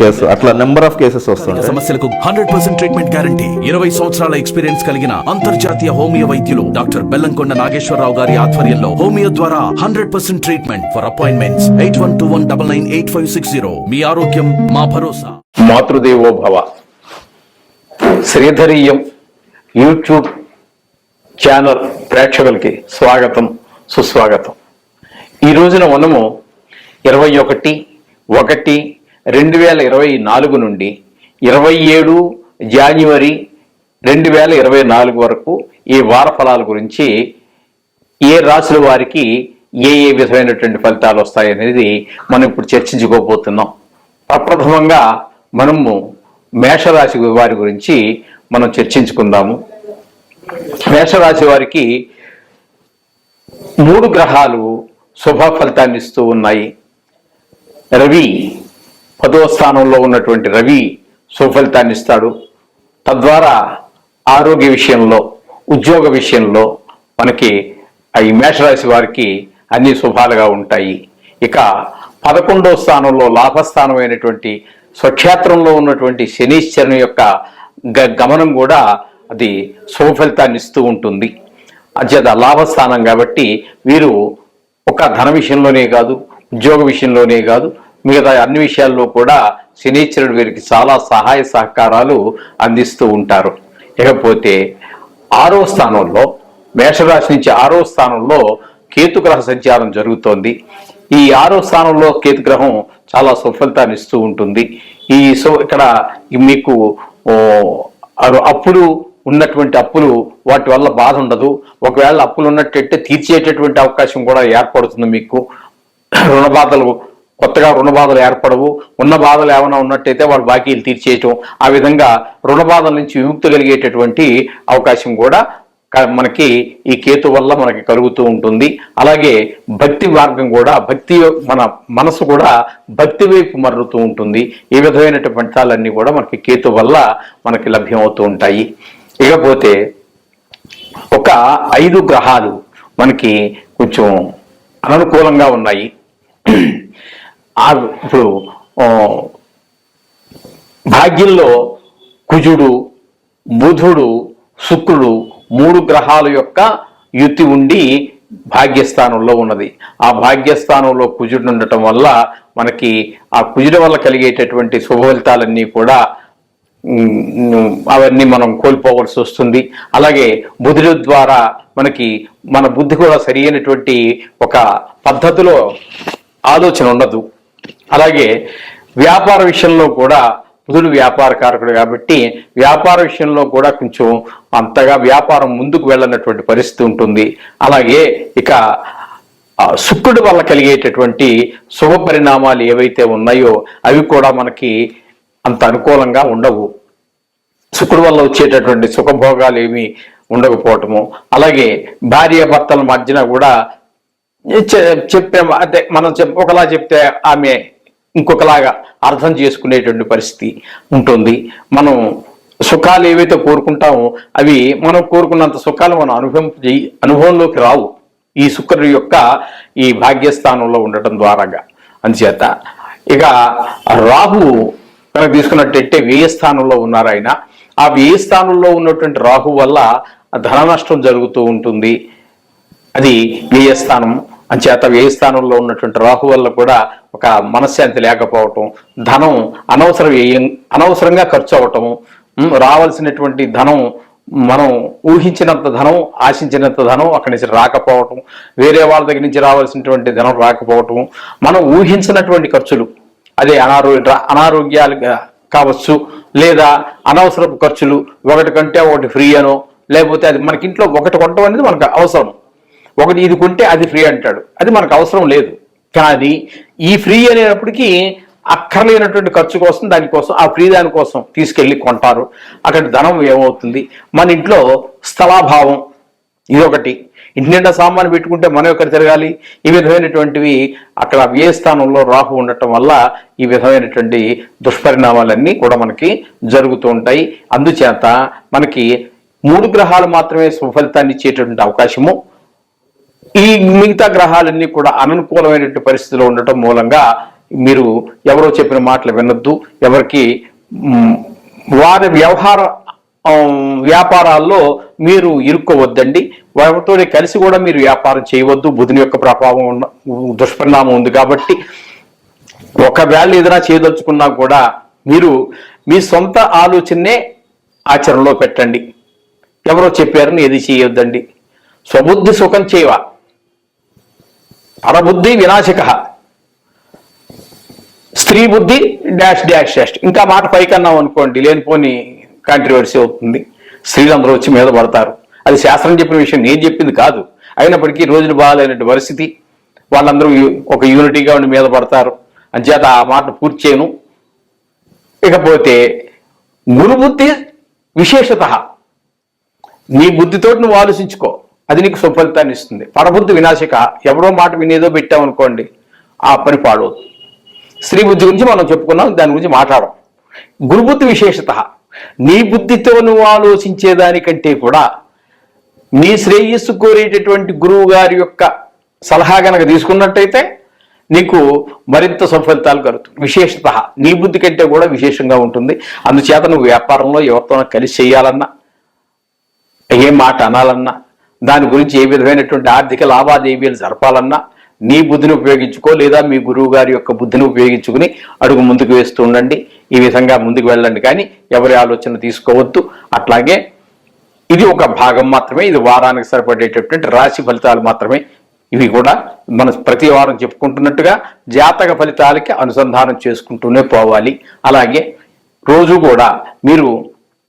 Case అట్లా number of cases వస్తుంటాయి సమస్యలకు హండ్రెడ్ పర్సెంట్ ట్రీట్మెంట్ గ్యారంటీ ఇరవై సంవత్సరాల ఎక్స్పీరియన్స్ కలిగిన అంతర్జాతీయ హోమియో వైద్యులు డాక్టర్ బెల్లంకొండ నాగేశ్వరరావు గారి ఆధ్వర్యంలో హోమియో ద్వారా hundred percent treatment for appointments eight one two one double nine eight five six zero మీ ఆరోగ్యం మా భరోసా. మాతృదేవో భవ. శ్రీధరీయం యూట్యూబ్ ఛానల్ ప్రేక్షకులకి స్వాగతం సుస్వాగతం. ఈ రోజున మనము ఇరవై ఒకటి ఒకటి రెండు వేల ఇరవై నాలుగు నుండి ఇరవై ఏడు జాన్యువరి రెండు వేల ఇరవై నాలుగు వరకు ఈ వార ఫలాల గురించి ఏ రాశుల వారికి ఏ ఏ విధమైనటువంటి ఫలితాలు వస్తాయనేది మనం ఇప్పుడు చర్చించుకోబోతున్నాం. ప్రప్రథమంగా మనము మేషరాశి వారి గురించి మనం చర్చించుకుందాము. మేషరాశి వారికి మూడు గ్రహాలు శుభ ఫలితాన్ని ఇస్తూ ఉన్నాయి. రవి పదో స్థానంలో ఉన్నటువంటి రవి సుఫలితాన్ని ఇస్తాడు. తద్వారా ఆరోగ్య విషయంలో ఉద్యోగ విషయంలో మనకి ఈ మేషరాశి వారికి అన్ని శుభాలుగా ఉంటాయి. ఇక పదకొండో స్థానంలో లాభస్థానమైనటువంటి స్వక్షేత్రంలో ఉన్నటువంటి శనీశ్వరుని యొక్క గ- గమనం కూడా అది శుభఫలితాన్ని ఇస్తూ ఉంటుంది. అత్యంత లాభస్థానం కాబట్టి వీరు ఒక ధన విషయంలోనే కాదు ఉద్యోగ విషయంలోనే కాదు మిగతా అన్ని విషయాల్లో కూడా శనీశ్వరుడు వీరికి చాలా సహాయ సహకారాలు అందిస్తూ ఉంటారు. ఇకపోతే ఆరో స్థానంలో మేషరాశి నుంచి ఆరో స్థానంలో కేతుగ్రహ సంచారం జరుగుతోంది. ఈ ఆరో స్థానంలో కేతుగ్రహం చాలా సుఫలితాన్ని ఇస్తూ ఉంటుంది. ఈ సో ఇక్కడ మీకు అప్పులు ఉన్నటువంటి అప్పులు వాటి వల్ల బాధ ఉండదు. ఒకవేళ అప్పులు ఉన్నట్టయితే తీర్చేటటువంటి అవకాశం కూడా ఏర్పడుతుంది మీకు. రుణ బాధలు కొత్తగా రుణ బాధలు ఏర్పడవు. ఉన్న బాధలు ఏమైనా ఉన్నట్టయితే వాళ్ళు బాకీలు తీర్చేయటం. ఆ విధంగా రుణ బాధల నుంచి విముక్తి కలిగేటటువంటి అవకాశం కూడా మనకి ఈ కేతు వల్ల మనకి కలుగుతూ ఉంటుంది. అలాగే భక్తి మార్గం కూడా భక్తి మన మనసు కూడా భక్తి వైపు మర్రుతూ ఉంటుంది. ఈ విధమైనటువంటి ఫలితాలన్నీ కూడా మనకి కేతు వల్ల మనకి లభ్యమవుతూ ఉంటాయి. ఇకపోతే ఒక ఐదు గ్రహాలు మనకి కొంచెం అననుకూలంగా ఉన్నాయి. ఆ ఇప్పుడు భాగ్యంలో కుజుడు బుధుడు శుక్రుడు మూడు గ్రహాల యొక్క యుతి ఉండి భాగ్యస్థానంలో ఉన్నది. ఆ భాగ్యస్థానంలో కుజుడు ఉండటం వల్ల మనకి ఆ కుజుడు వల్ల కలిగేటటువంటి శుభ ఫలితాలన్నీ కూడా అవన్నీ మనం కోల్పోవలసి వస్తుంది. అలాగే బుధుడు ద్వారా మనకి మన బుద్ధి కూడా సరి అయినటువంటి ఒక పద్ధతిలో ఆలోచన ఉండదు. అలాగే వ్యాపార విషయంలో కూడా బుధుడు వ్యాపార కారకుడు కాబట్టి వ్యాపార విషయంలో కూడా కొంచెం అంతగా వ్యాపారం ముందుకు వెళ్ళనటువంటి పరిస్థితి ఉంటుంది. అలాగే ఇక ఆ, శుక్రుడి వల్ల కలిగేటటువంటి శుభ పరిణామాలు ఏవైతే ఉన్నాయో అవి కూడా మనకి అంత అనుకూలంగా ఉండవు. శుక్రుడి వల్ల వచ్చేటటువంటి సుఖభోగాలు ఏమీ ఉండకపోవటము. అలాగే భార్య భర్తల మధ్యన కూడా చెప్పే అంటే మనం చెప్ ఒకలా చెప్తే ఆమె ఇంకొకలాగా అర్థం చేసుకునేటువంటి పరిస్థితి ఉంటుంది. మనం సుఖాలు ఏవైతే కోరుకుంటామో అవి మనం కోరుకున్నంత సుఖాలు మనం అనుభవం అనుభవంలోకి రావు. ఈ శుక్రుడి యొక్క ఈ భాగ్యస్థానంలో ఉండటం ద్వారాగా. అందుచేత ఇక రాహు కనుక తీసుకున్నట్టయితే వ్యయ స్థానంలో ఉన్నారు ఆయన. ఆ వ్యయ స్థానంలో ఉన్నటువంటి రాహు వల్ల ధన నష్టం జరుగుతూ ఉంటుంది. అది వ్యయస్థానం అంచేత వ్యయస్థానంలో ఉన్నటువంటి రాహు వల్ల కూడా ఒక మనశ్శాంతి లేకపోవటం ధనం అనవసర అనవసరంగా ఖర్చు అవటము రావాల్సినటువంటి ధనం మనం ఊహించినంత ధనం ఆశించినంత ధనం అక్కడి నుంచి రాకపోవటం వేరే వాళ్ళ దగ్గర నుంచి రావాల్సినటువంటి ధనం రాకపోవటం మనం ఊహించినటువంటి ఖర్చులు అదే అనారోగ్య అనారోగ్యాలుగా కావచ్చు లేదా అనవసరపు ఖర్చులు ఒకటి కంటే ఒకటి ఫ్రీ అనో లేకపోతే అది మనకి ఇంట్లో ఒకటి కొనడం అనేది మనకు అవసరం. ఒకటి ఇది కొంటే అది ఫ్రీ అంటాడు. అది మనకు అవసరం లేదు. కానీ ఈ ఫ్రీ అనేటప్పటికీ అక్కర్లేనటువంటి ఖర్చు కోసం దానికోసం ఆ ఫ్రీ దాని కోసం తీసుకెళ్ళి కొంటారు. అక్కడ ధనం ఏమవుతుంది? మన ఇంట్లో స్థలాభావం ఇదొకటి. ఇంటి నిండా సామాను పెట్టుకుంటే మనం ఎక్కడ తిరగాలి? ఈ విధమైనటువంటివి అక్కడ వ్యయ స్థానంలో రాహు ఉండటం వల్ల ఈ విధమైనటువంటి దుష్పరిణామాలన్నీ కూడా మనకి జరుగుతూ ఉంటాయి. అందుచేత మనకి మూడు గ్రహాలు మాత్రమే సుఫలితాన్ని ఇచ్చేటువంటి అవకాశము. ఈ మిగతా గ్రహాలన్నీ కూడా అననుకూలమైనటువంటి పరిస్థితిలో ఉండటం మూలంగా మీరు ఎవరో చెప్పిన మాటలు వినొద్దు. ఎవరికి వారి వ్యవహార వ్యాపారాల్లో మీరు ఇరుక్కోవద్దండి. వారితో కలిసి కూడా మీరు వ్యాపారం చేయవద్దు. బుధుని యొక్క ప్రభావం ఉన్న దుష్పరిణామం ఉంది కాబట్టి ఒకవేళ ఏదైనా చేయదలుచుకున్నా కూడా మీరు మీ సొంత ఆలోచనే ఆచరణలో పెట్టండి. ఎవరో చెప్పారని ఏది చేయొద్దండి. స్వబుద్ధి సుఖం చేయవా? పరబుద్ధి వినాశక. స్త్రీ బుద్ధి డాష్ డాష్ డాష్. ఇంకా మాట పైకన్నాం అనుకోండి లేనిపోని కాంట్రవర్సీ అవుతుంది. స్త్రీలందరూ వచ్చి మీద పడతారు. అది శాస్త్రం చెప్పిన విషయం నేను చెప్పింది కాదు. అయినప్పటికీ రోజులు బాగాలేనటువంటి పరిస్థితి. వాళ్ళందరూ ఒక యూనిటీగా ఉండి మీద పడతారు. అంచేత ఆ మాట పూర్తి చేయను. ఇకపోతే గురుబుద్ధి విశేషత. నీ బుద్ధితోటి నువ్వు ఆలోచించుకో. అది నీకు సుఫలితాన్ని ఇస్తుంది. పరబుద్ధి వినాశక ఎవరో మాట వినేదో పెట్టామనుకోండి ఆ పని పాడవద్దు స్త్రీ బుద్ధి గురించి మనం చెప్పుకున్నాం దాని గురించి మాట్లాడం గురుబుద్ధి విశేషత నీ బుద్ధితో నువ్వు ఆలోచించేదానికంటే కూడా నీ శ్రేయస్సు కోరేటటువంటి గురువు గారి యొక్క సలహా గనక తీసుకున్నట్టయితే నీకు మరింత సఫలితాలు కలుగుతుంది విశేషత నీ బుద్ధి కంటే కూడా విశేషంగా ఉంటుంది. అందుచేత నువ్వు వ్యాపారంలో ఎవరితోనో కలిసి చేయాలన్నా ఏ మాట అనాలన్నా దాని గురించి ఏ విధమైనటువంటి ఆర్థిక లావాదేవీలు జరపాలన్నా నీ బుద్ధిని ఉపయోగించుకో లేదా మీ గురువు గారి యొక్క బుద్ధిని ఉపయోగించుకుని అడుగు ముందుకు వేస్తూ ఉండండి. ఈ విధంగా ముందుకు వెళ్ళండి కానీ ఎవరి ఆలోచన తీసుకోవద్దు. అట్లాగే ఇది ఒక భాగం మాత్రమే ఇది వారానికి సరిపడేటటువంటి రాశి ఫలితాలు మాత్రమే. ఇవి కూడా మనం ప్రతి వారం చెప్పుకుంటున్నట్టుగా జాతక ఫలితాలకి అనుసంధానం చేసుకుంటూనే పోవాలి. అలాగే రోజు కూడా మీరు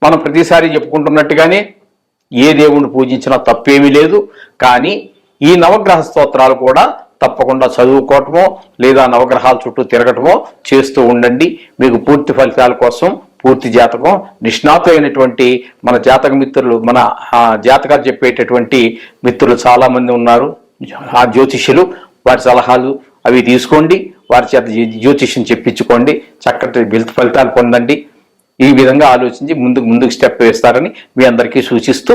మనం ప్రతిసారి చెప్పుకుంటున్నట్టుగానే ఏ దేవుణ్ణి పూజించినా తప్పేమీ లేదు. కానీ ఈ నవగ్రహ స్తోత్రాలు కూడా తప్పకుండా చదువుకోవటమో లేదా నవగ్రహాల చుట్టూ తిరగటమో చేస్తూ ఉండండి. మీకు పూర్తి ఫలితాల కోసం పూర్తి జాతకం నిష్ణాతులైనటువంటి మన జాతక మిత్రులు మన జాతకాలు చెప్పేటటువంటి మిత్రులు చాలామంది ఉన్నారు. ఆ జ్యోతిష్యులు వారి సలహాలు అవి తీసుకోండి. వారి చేత జ్యోతిష్యం చెప్పించుకోండి. చక్కటి వెల్త్ ఫలితాలు పొందండి. ఈ విధంగా ఆలోచించి ముందుకు ముందుకు స్టెప్ వేస్తారని మీ అందరికీ సూచిస్తూ